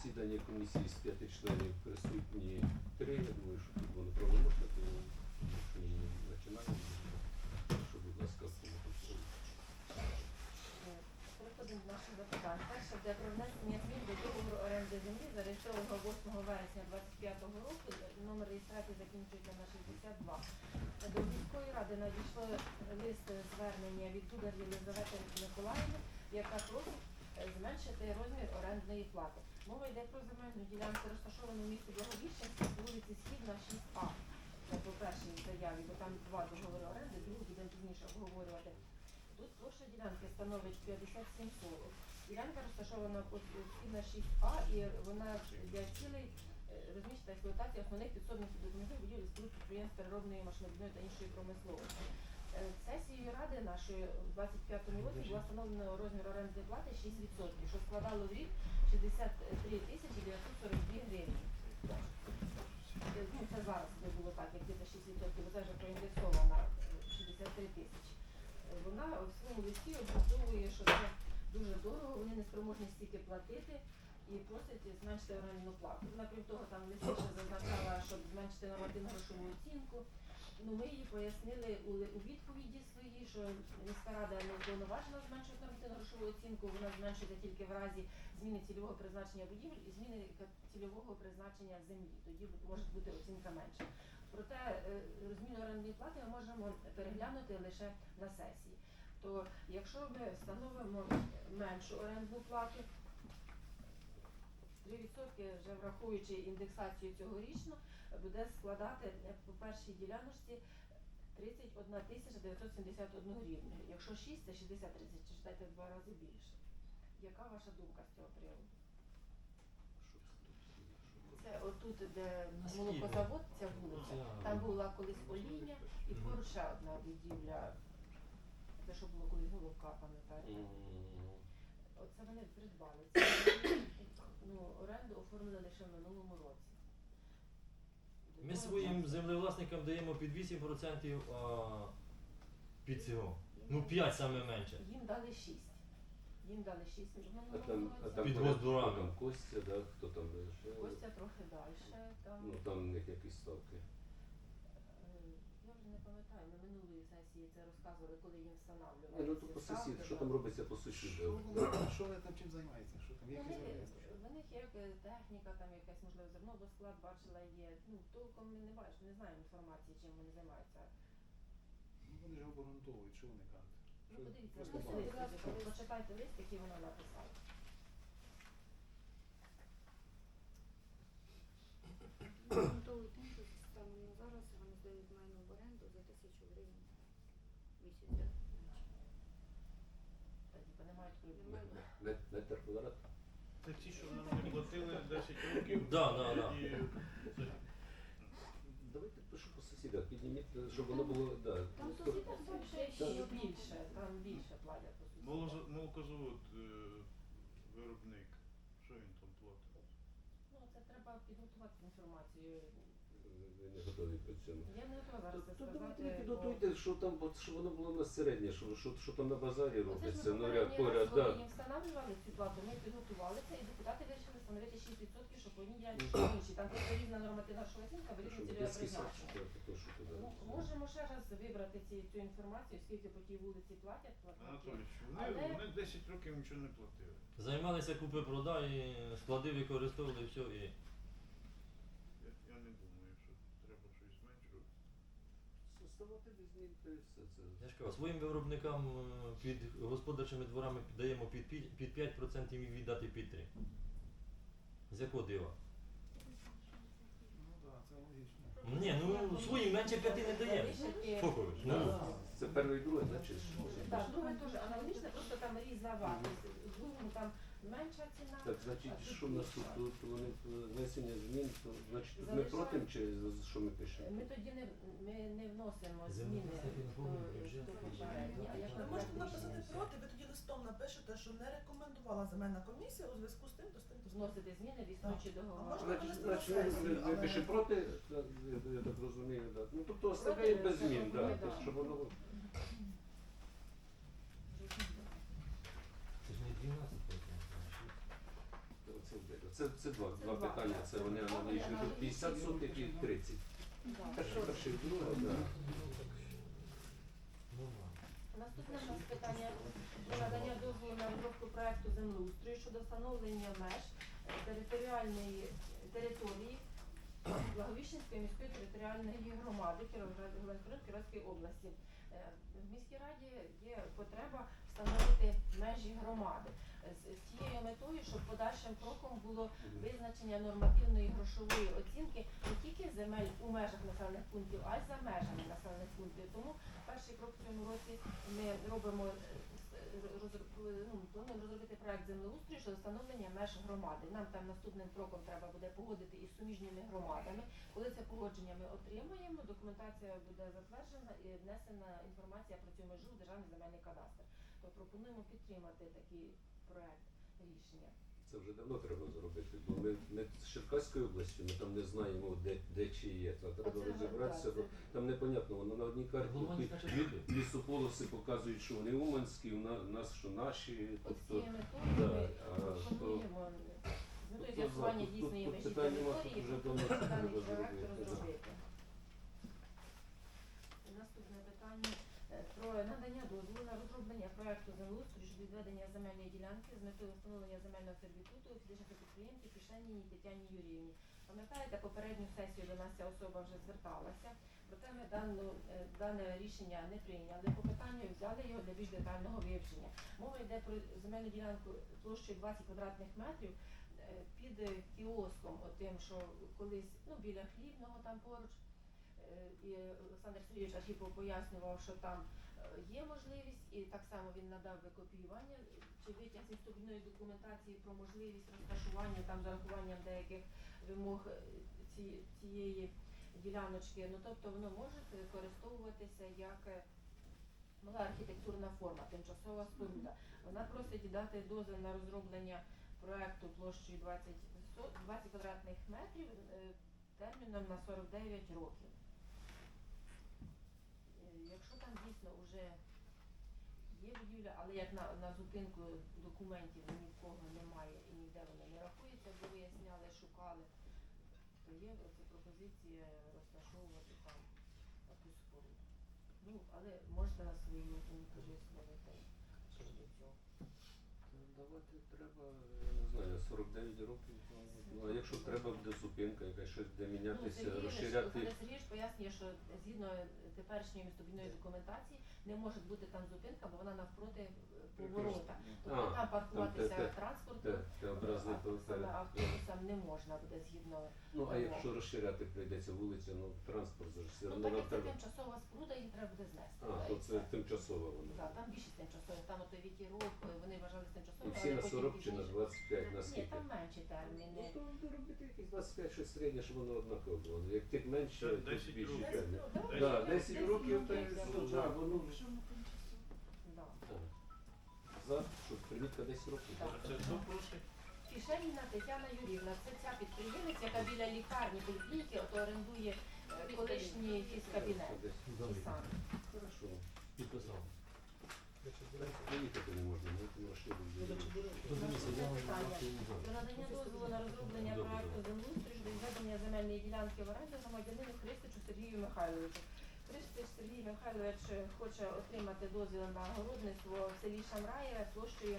засідання комісії з п'яти членів присутні три. Я думаю, що тут воно правоможне, то починаємо, що, будь ласка, Переходимо до наших запитань. Перше, де про внесення змін до договору оренди землі, зареєстрованого 8 вересня 2025 року, номер реєстрації закінчується на 62. До міської ради надійшло лист звернення від Дудар Єлизавети Миколаївни, яка просить е, зменшити розмір орендної плати. Мова йде про земельну ділянку, розташовану в місті Благовіщенській, вулиці Східна, 6А. Це по першій заяві, бо там два договори оренди, другу будемо пізніше обговорювати. Тут площа ділянки становить 57 соток. Ділянка розташована по східна 6А і вона для цілей е, розміщена експлуатації основних підсобних підозмігів будівель споруд підприємств переробної машинобудівної та іншої промисловості. Е, Сесією ради нашої в 25-му році була встановлена розмір орендної плати 6%, що складало в рік 63 тисячі 942 гривні. Ну, це зараз не було так, як десь 6%, бо це вже проіндексована е, 63 тисячі. Вона в своєму листі обґрунтовує, що це дуже дорого, вони не спроможні стільки платити і просять зменшити орендну плату. Вона, крім того, там листі ще зазначала, щоб зменшити нормативну грошову оцінку. Ну, ми їй пояснили у, у відповіді своїй, що міська рада не повноважена зменшувати нормативну грошову оцінку, вона зменшується тільки в разі зміни цільового призначення будівель і зміни цільового призначення землі. Тоді може бути оцінка менша. Проте е, розмір орендної плати ми можемо переглянути лише на сесії. То якщо ми встановимо меншу орендну плату, 3% вже враховуючи індексацію цьогорічну, буде складати по першій діляночці 31 тисяча 971 гривню. Якщо 6, це 60 тисяч, читайте в два рази більше. Яка ваша думка з цього приводу? Це отут, де молокозавод, ця вулиця. Там була колись олійня і поруч ще одна будівля. Це що було колись головка, пам'ятаєте? Оце вони придбали. Це ну, оренду оформили лише в минулому році. Своїм землевласникам даємо під 8%, а під цього. Ну 5 саме менше. Їм дали 6. Їм дали 6 А там, а там Під поряд, Госдурами. там Костя, да, хто там ще? Костя трохи далі. Там, Ну там них якісь ставки. е, я вже не пам'ятаю, ми минулої сесії це розказували, коли їм встановлювали. Ні, ну то по сусід, що там робиться по Що сусіду? Що вони там чим займаються? Що там? Які Вони, займаються? В них є е, техніка, там якась можливо зернобосклад бачила є. Ну толком ми не бачимо, не знаємо інформації, чим вони займаються. Ну, Вони ж обґрунтовують, що вони кажуть. Ну Що подивіться, просто лист, почитайте лист, який вона написала. Обґрунтовують тим, що станом на зараз вони здають майно в оренду за тисячу гривень місяця. Та типу не мають прибутку. Немає. Мет- Метр квадрат? Це ті, що нам не платили 10 років. Да, да, да. І Давайте пишу по сусідах, підніміть, щоб воно було, да. Там сусіди там Ще більше, там більше платять по сусідах. молоз- молокозавод е, виробник. Що він там платить? Ну це треба підготувати інформацію. Ви не готові по цьому. Я не готова зараз це То давайте ви бо- підготуйте, що там, щоб воно було на середнє, що, що, що там на базарі Оце ж робиться, ми ну ряд попередній поряд, раз, коли да. їм встановлювали цю плату, ми підготувалися і депутати вирішили встановити 6%, щоб ділянці, що інші. Там просто різна нормативна грошова оцінка, Щоб цільове кисок, призначення. то, що туди. Ну, Можемо ще раз вибрати ці, цю інформацію, скільки по тій вулиці платять платники. Анатолійович, вони, Але- вони 10 років нічого не платили. Займалися купи-продай, склади використовували все і. Я, я не думаю, що треба щось зменшувати. Составати без змін, то і все це. Я ж кажу, своїм виробникам е, під господарчими дворами даємо під, пі- під 5% і віддати під 3. З якого дива? Ну так, це логічно. Ні, ну своїм менше 5 не даємо. Фокович, ну. Це перший і другий, значить. Так, друге теж аналогічне, просто там різна вартість. В другому там менша ціна. Так, значить, що в нас тут, вони внесення змін, то значить тут ми Залишаємо. проти чи що ми пишемо? Ми тоді не, ми не вносимо зміни до, до попередньої, а як Ви можете написати проти, ви тоді листом напишете, що не рекомендувала земельна комісія у зв'язку з тим, то з тим, то з тим. Вносити зміни в існуючі договори. можна Значить, винести значить, на ми- сесію, ми, ми але- пишемо проти, я, так розумію, так. Ну тобто оставляємо без змін, да, да. тобто, щоб воно Це ж не 12%. це це. Це, два, два два, питання. Це вони аналогічні. Тут 50 сотих і 30. Да. Перше, перше, друге, да. Наступне у нас питання про надання дозволу на розробку проекту землеустрою щодо встановлення меж територіальної території Благовіщенської міської територіальної громади Кіровоградської області. Е, В міській раді є потреба встановити межі громади з тією метою, щоб подальшим кроком було визначення нормативної грошової оцінки не тільки земель у межах населених пунктів, а й за межами населених пунктів. Тому перший крок в цьому році ми робимо е, ну, плануємо розробити проект землеустрою щодо встановлення меж громади. Нам там наступним кроком треба буде погодити із суміжніми громадами. Коли це погодження ми отримаємо, документація буде затверджена і внесена інформація про цю межу в державний земельний кадастр. То пропонуємо підтримати такий проект рішення. Це вже давно треба зробити, бо ми, ми з Черкаської області, ми там не знаємо, де, де чи є. Та треба Оце, розібратися, бо там непонятно, воно на одній карті лі- лісополоси показують, що вони уманські, у на- нас що наші. Тобто, да, ми а, то- пропонуємо з метою Тут з'ясування тут- дійсної тут межі питань нема, території, тут вже пропонуємо давно даний проект зробити, да. розробити. Наступне питання е, про надання дозволу проекту землеустрою щодо відведення земельної ділянки з метою встановлення земельного сервітуту у фізичних підприємців Пішеніній Тетяні Юріївні. Пам'ятаєте, попередню сесію до нас ця особа вже зверталася, проте ми дану, е, дане рішення не прийняли. По питанню взяли його для більш детального вивчення. Мова йде про земельну ділянку площею 20 квадратних метрів е, під е, кіоском, отим, що колись ну, біля хлібного там поруч. І Олександр Сергійович Архіпов пояснював, що там є можливість, і так само він надав викопіювання чи витяг зі вступної документації про можливість розташування там з деяких вимог е, ці- цієї діляночки. Ну тобто воно може використовуватися як е, мала архітектурна форма, тимчасова споруда. Вона просить дати дозвіл на розроблення проекту площею 20, 20 квадратних метрів е, терміном на 49 років. Якщо там дійсно вже є будівля, але як на, на зупинку документів ні в кого немає і ніде вона не рахується, бо виясняли, шукали, то є оце пропозиція розташовувати там таку споруду. Ну, але можете на свою думку висловити щодо цього. Давати треба, я не знаю, 49 років. Ну, а якщо треба буде зупинка, якась щось де мінятися, Сергій розширяти. Сергійович пояснює, що згідно теперішньої містобудівної документації не може бути там зупинка, бо вона навпроти поворота. Тобто А, там паркуватися те- те- транспорту, Те, те образний а саме перед. автобусам не можна буде згідно. Ну, а якщо розширяти прийдеться вулиця, ну транспорт же ж все Ну одно так нам як це треба. тимчасова споруда, її треба буде знести. А, то це тимчасово воно. Да, там більшість ото вітірок, е, вони вважали Ну, тимчасовим, всі на 40 чи на 25, Ні, наскільки? там менші терміни. Ну, то робити якісь 25 щось середнє, щоб воно однаково було. Як тих менше, то 10 більші років. терміни. Ну, Да, 10 років, то да. ну, воно? Да. Так. За, що примітка 10 років. Так. А це хто просить? Кишеніна Тетяна Юрівна, це ця підприємець, яка біля лікарні поліклініки ото орендує е, колишній фізкабінет. Ті самі. Хорошо. Підписав. Про надання дозволу на розроблення проекту землеустрою щодо відведення земельної ділянки в оренду громадянину Христичу Сергію Михайловичу. Христич Сергій Михайлович хоче отримати дозвіл на городництво в селі Шамраєве площею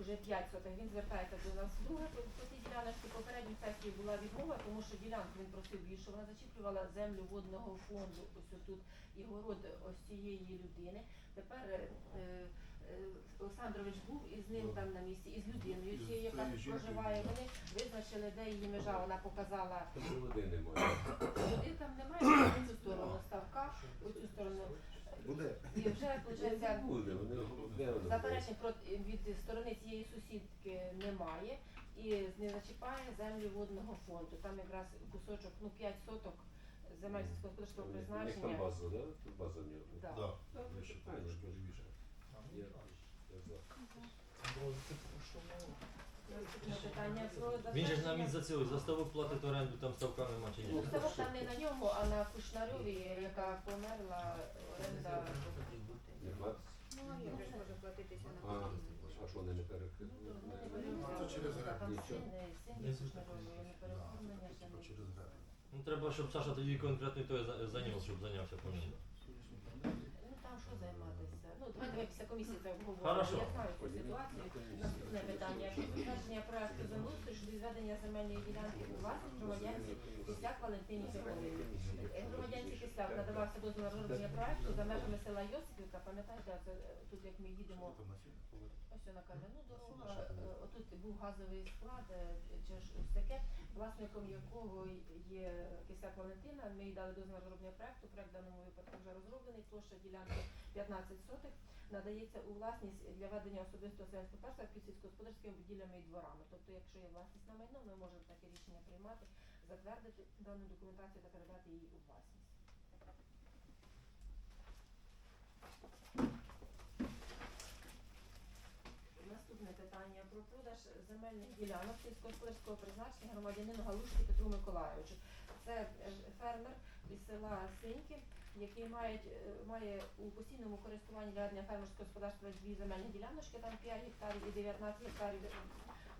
уже 5 соток. Він звертається до нас вдруге по цій діляночці. Попередній сесії була відмова, тому що ділянку він просив більше. Вона зачіплювала землю водного фонду. Ось тут і город ось цієї людини. Тепер е, е, Олександрович був із ним там на місці, із людиною, цією, яка тут проживає. Вони визначили, де її межа. Вона показала води немає. води там немає, в цю сторону ставка, у цю сторону. Буде. І вже виходить, буде, вони де воно заперечень проти від сторони цієї сусідки немає і не зачіпає землі водного фонду. Там якраз кусочок, ну 5 соток земель сільськогосподарського У там призначення. база, да? Тут база в нього. Да. Да. Так, Більше правильно, трошки лівіше. Я, я за. Наступне питання про Він же ж нам із за цього заставок платить оренду, там ставка нема чи ні. Ну, Ставок там не на ньому, а на Кушнарьові, яка померла оренда. Не 20. Ну, а як ж може платитися А, на? А що вони не перекрили? Ну, то Не- не не- переоформлення, це через гребень. там син- син Не ж не переоформлення ще не. через гребень. Ну треба, щоб Саша тоді конкретно той за- зайняв, щоб зайнявся по. Ну там що займатися? Ну, давай давай після комісії це обговоримо. Хорошо. Я знаю цю ситуацію. Наступне питання. Про затвердження проекту землеустрою щодо відведення земельної ділянки у власність громадянці Кисляк Валентині Григорівні. Е, Громадянці Кисляк надавався дозвіл на розроблення проекту за межами села Йосипівка. Пам'ятаєте, це е, тут як ми їдемо ось на кам'яну дорогу, е, отут був газовий склад, чи ж ось таке, власником якого є Кисляк Валентина. Ми їй дали дозвіл на розроблення проекту. Проект в даному випадку вже розроблений. Площа ділянки 15 сотих надається у власність для ведення особистого селянського господарства під сільськогосподарськими будівлями і дворами. Тобто, якщо є власність на майно, ми можемо таке рішення приймати, затвердити дану документацію та передати її у власність. Наступне питання про продаж земельних ділянок сільськогосподарського призначення громадянину Галушці Петру Миколайовичу. Це е, фермер із села Синьки, який має, має у постійному користуванні для ведення фермерського господарства дві земельні діляночки, там 5 гектарів і 19 гектарів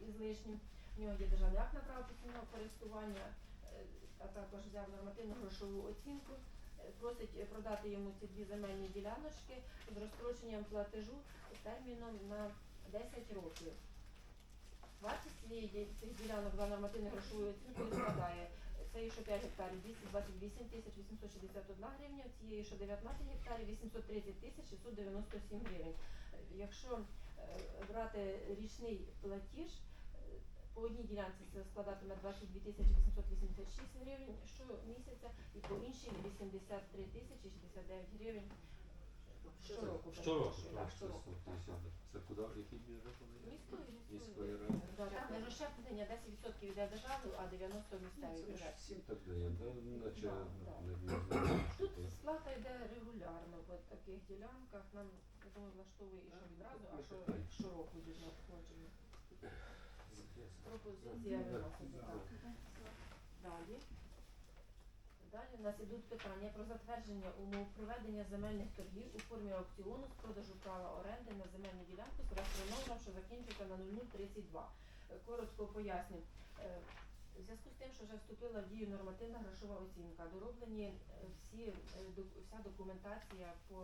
із лишнім. В нього є державний акт на право постійного користування, е, а також взяв нормативну грошову оцінку. Е, Просить е, продати йому ці дві земельні діляночки з розстроченням платежу терміном на 10 років. Вартість цієї цих ділянок за нормативною грошовою оцінкою складає цієї, що 5 гектарів 228 тисяч 861 гривня, цієї, що 19 гектарів 830 тисяч 697 гривень. Якщо е, брати річний платіж, е, по одній ділянці це складатиме 22 тисячі 886 гривень щомісяця і по іншій 83 тисячі 69 гривень щороку. Щороку, Так, так, це щороку. 100 тисяч. Це куди? Який бюджет вони? Міської, ради. Да, розщеплення 10% йде державою, а 90% місцевий Це ж бюджет. всім так дає, да? наче Да, да. не знаю, що Тут то. сплата йде регулярно по таких ділянках. Нам я думаю, влаштовує і що відразу, а що щороку від надходження. Пропозиція виноситься. Так. Далі. Далі у нас ідуть питання про затвердження умов проведення земельних торгів у формі аукціону з продажу права оренди на земельну ділянку з кадастровим що закінчується на 0032. Е, Коротко поясню. Е, В зв'язку з тим, що вже вступила в дію нормативна грошова оцінка, дороблені е, всі, вся документація по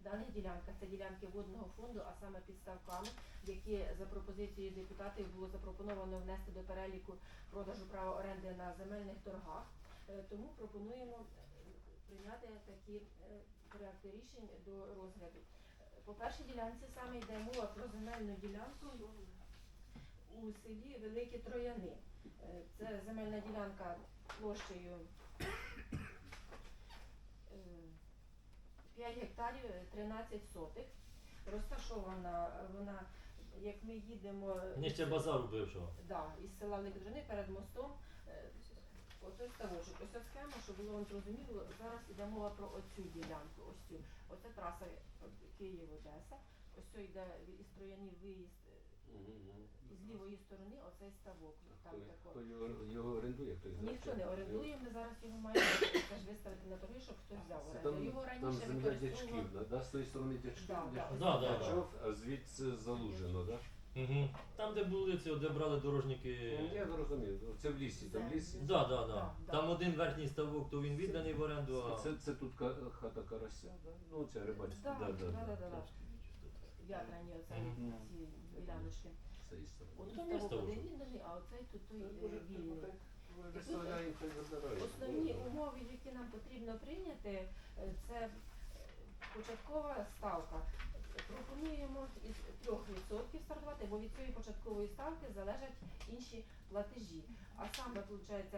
даних ділянках, це ділянки водного фонду, а саме підставками, які за пропозицією депутатів було запропоновано внести до переліку продажу права оренди на земельних торгах. Е, Тому пропонуємо е, прийняти такі е, проекти рішень до розгляду. По першій ділянці саме йде мова про земельну ділянку у селі Великі Трояни. Це земельна ділянка площею е, 5 гектарів е, 13 сотих. Розташована вона, як ми їдемо Нижче базару бившого. да, із села Великі Трояни перед мостом. Отой ставочок, ось ця схема, щоб було вам зрозуміло, зараз іде мова про оцю ділянку, ось цю. Оце траса Київ-Одеса, ось це йде із Троянів виїзд е, з лівої сторони, оцей ставок. Там Хто- тако. Хто його, його орендує, хтось? Ніхто не орендує, ми зараз його маємо теж виставити на торги, щоб хтось взяв оренду. там, Його там раніше земля дячків, да? Да? з тої сторони дячків, Да, да, дячків, ось Да, да, а звідси залужено, так? Угу. Там, де були ці, де брали дорожники. Я зрозумів, це в лісі, там в лісі. Да, да, да. Там один верхній ставок, то він відданий в оренду, а Це, це тут ка- хата карася, да? ну це рибальська, Да, да, да, да, да, да. да. Оце Мгм. ці діляночки. Цієї сторони. От Там ставок ставок. один відданий, а оцей тут той е, вільний. так, хай забирають. Основні умови, які нам потрібно прийняти, е, це е, початкова ставка. Пропонуємо із 3% стартувати, бо від цієї початкової ставки залежать інші платежі. А саме, виходить,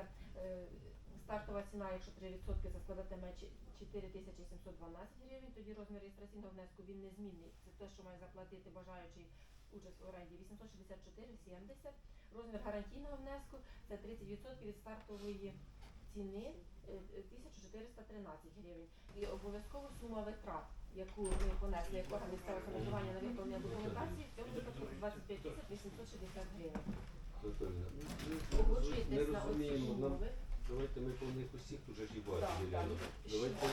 стартова ціна, якщо 3% це складатиме 4712 гривень, тоді розмір реєстраційного внеску він незмінний. Це те, що має заплатити бажаючий участь в оренді 864,70. Розмір гарантійного внеску це 30% від стартової ціни е, е, 1413 гривень. І обов'язково сума витрат, яку ми понесли як орган місцевого самоврядування на виповнення документації, в цьому випадку 25 тисяч 860 гривень. Ну, Погоджуєтесь на оці умови? давайте ми по них усіх уже ж і Так, Давайте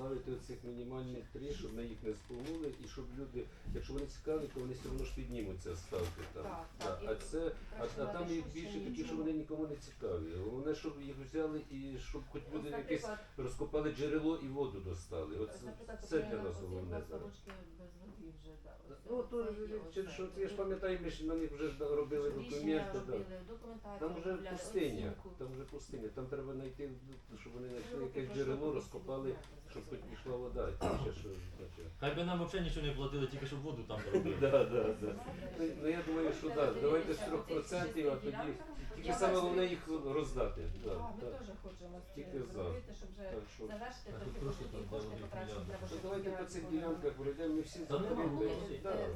ставити оцих мінімальних три, щоб ми їх не спомогли, і щоб люди, якщо вони цікаві, то вони все одно ж піднімуться ставки там. Так, так, А це, а, а там їх більше такі, що вони нікому не цікаві. Головне, щоб їх взяли і щоб хоч Ось, люди якесь наприклад, розкопали джерело і воду достали. От ось, наприклад, це для нас головне зараз. Сорочки без води вже, да, ось Ну це то є, через ось що це. ти ж пам'ятаєш, ми ж на них вже ж робили Рішення документи. Да. робили, документацію Там вже пустиня, оцінку. там вже пустиня. Там треба знайти, щоб вони знайшли якесь джерело, розкопали, щоб хоч пішла вода. І ще що значить. Хай би нам взагалі нічого не платили, тільки щоб воду там робили. Да, да, да. Ну, Ну я думаю, що так, давайте з 3%, а тоді тільки саме головне їх роздати. Да, Так, ми так. теж хочемо Тільки за. зробити, щоб вже Так що завершити трохи просто кошти, там кошти дали потрачені мільярди. треба. Ну, давайте по цих ділянках пройдемо, ми всі Та. Да. Е,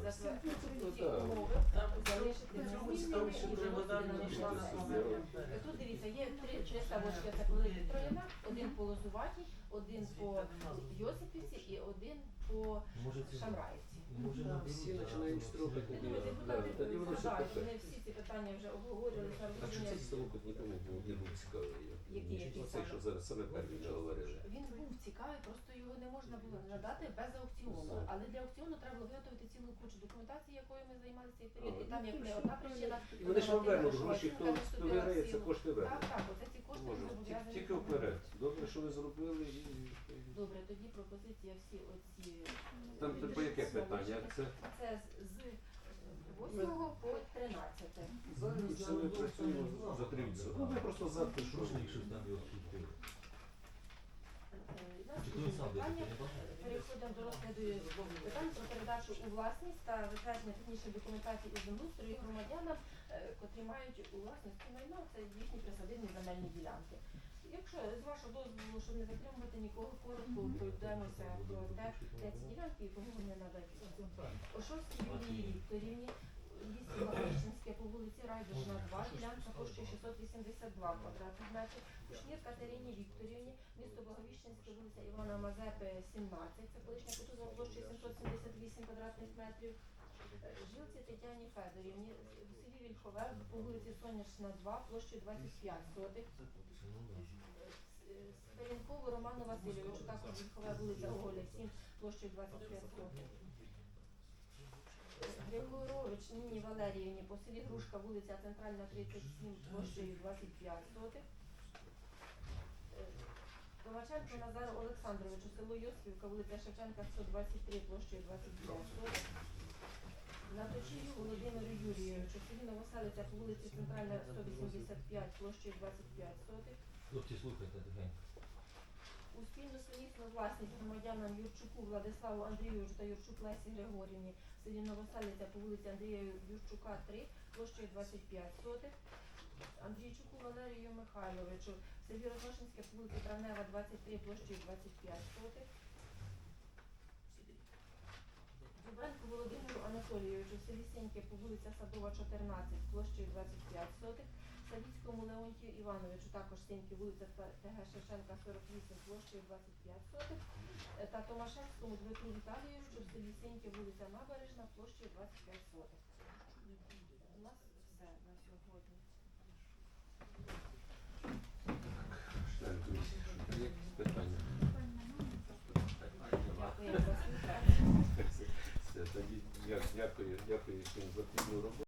Ну, да. умови, залишити Там ще дуже вода не буде Тут дивіться, є три, три ставочки, це Трояна, один по Лозуватій, один по Йосипівці і один по Шамраївці. може всі починають ну, ну. Ну, депутати таке. вони всі ці питання вже обговорювали, А що цей ставок нікому був не був цікавий? Який, який Оцей, що зараз саме перший вже говорили. Він був цікавий, просто його не можна було надати без аукціону. Але для аукціону треба було виготовити цілу кучу документації, якою ми займалися цей період. І там як не одна причина. І вони ж вам вернуть гроші, хто, виграє, це кошти Так, вернуть. так, оце ці кошти Може, ми ті- зобов'язані. Тільки вперед. Добре, що ви зробили і. Добре, тоді пропозиція всі оці. Там по яке питання? Це Це з 8 по 13. зараз це ми працюємо за 30. Ну ми просто завтра що. Рушник щось там його відкрив. Е, Чи сам питання. Переходимо до розгляду питань про передачу у власність та затвердження технічної документації із землеустрою громадянам, е, котрі мають у власності майно, це їхні присадибні земельні ділянки. Якщо з вашого дозволу, щоб не затримувати нікого, коротко пройдемося про те, де ці ділянки і кому вони надають. Ошовській Юлії Вікторівні, лісі Благовіщенське по вулиці Райдужна 2, ділянка площею 682 квадратних метрів. Кушнір Катерині Вікторівні, місто Благовіщенське, вулиця Івана Мазепи, 17, це колишня кутузова площею 778 квадратних метрів. Жилці Тетяні Федорівні, в селі Вільхове, по вулиці Сонячна 2, площею 25 сотих. Да. Сперенкову Роману Васильовичу, також Вільхове, вулиця Оголя, 7, площею 25 сотих. Григорович Ніні Валеріївні по селі Грушка, вулиця Центральна 37, площею 25 сотих. Коваченко Назару Олександровичу, село Йосипівка, вулиця Шевченка, 123, площею 25 сотих. Наточію Володимиру Юрійовичу, селі Новоселиця по вулиці Центральна, 185, площею 25 сотих. Хлопці, слухайте тихенько. У спільну сумісну власність громадянам Юрчуку Владиславу Андрійовичу та Юрчук Лесі Григорівні селі Новоселиця по вулиці Андрія Юрчука 3, площею 25 сотих. Андрійчуку Валерію Михайловичу селі Розношинське по вулиці Травнева 23, площею 25 сотих. Анатолійовичу Селісіньке по вулиця Садова, 14, площею 25 сотих, Садіцькому Леонтію Івановичу, також Сіньки, вулиця ТГ Шевченка, 48, площею 25 сотих, е, та Томашевському Дмитру Віталію, що в селі Сіньки, вулиця Набережна, площею 25 сотих. У нас все на сьогодні. Так, дякую, дякую всім за плідну роботу.